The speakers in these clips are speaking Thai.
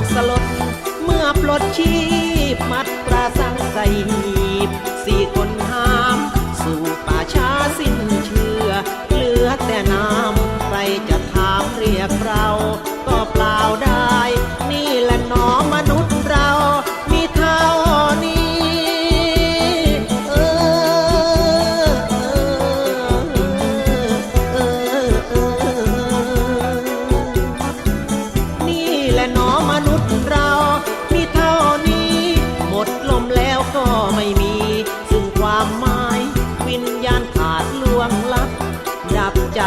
กสลด เมื่อปลดชีพมัดปราสังใส่หีบสี่คนห้ามสู่ป่า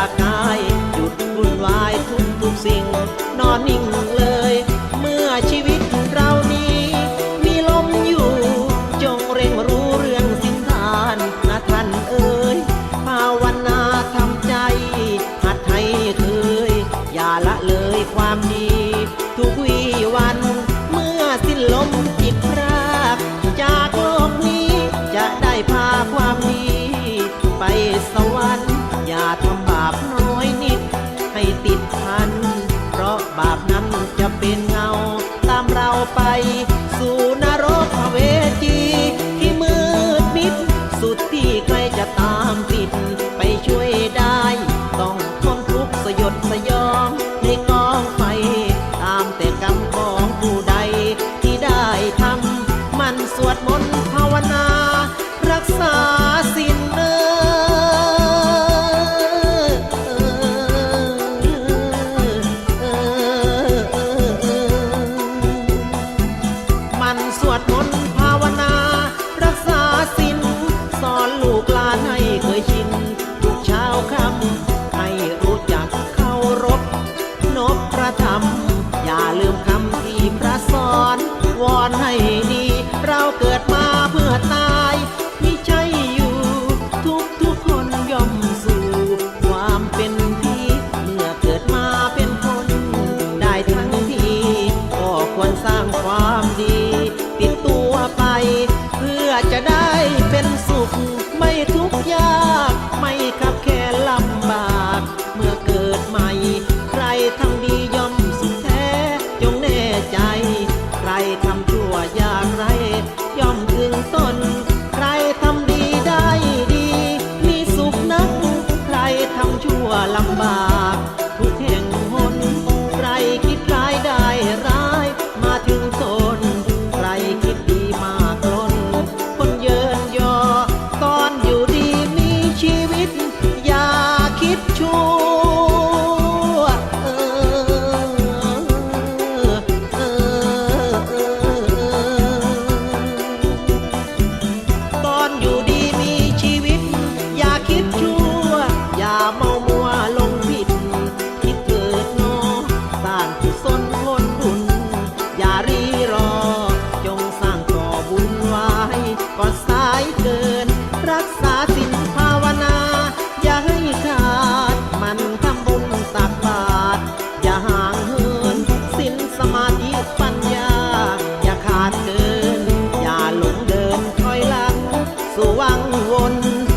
ากกายหยุดวุ่นวายทุกทุกๆสิ่ง นอนนิ่งเลย เมื่อชีวิตเรานี้ มีลมอยู่ จงเร่งรู้เรื่องสิ้นทานนะท่านเอ๋ยภาวนาทำใจ หัดให้เคย อย่าละเลยความดี ทุกวีวัน เมื่อสิ้นลมจิตพรากจากโลกนี้จะได้พาความดีามติด ไปช่วยได้ ต้องทนทุกข์สยดสยองในกองไฟ ตามแต่กรรมของผู้ใดที่ได้ทำมันสวดมนต์ภาวนา รักษาสินเออเออเออเออมันสวดมนต์ วอ คิดชั่วเออเออเออตอนอยู่ดีมีชีวิต อย่าคิดชั่ว อย่าเมามัวลงผิด คิดเกิดนอสร้างกุศลผลบุญ อย่ารีรอ จงสร้างก่อบุญไว้ก่อนส งวล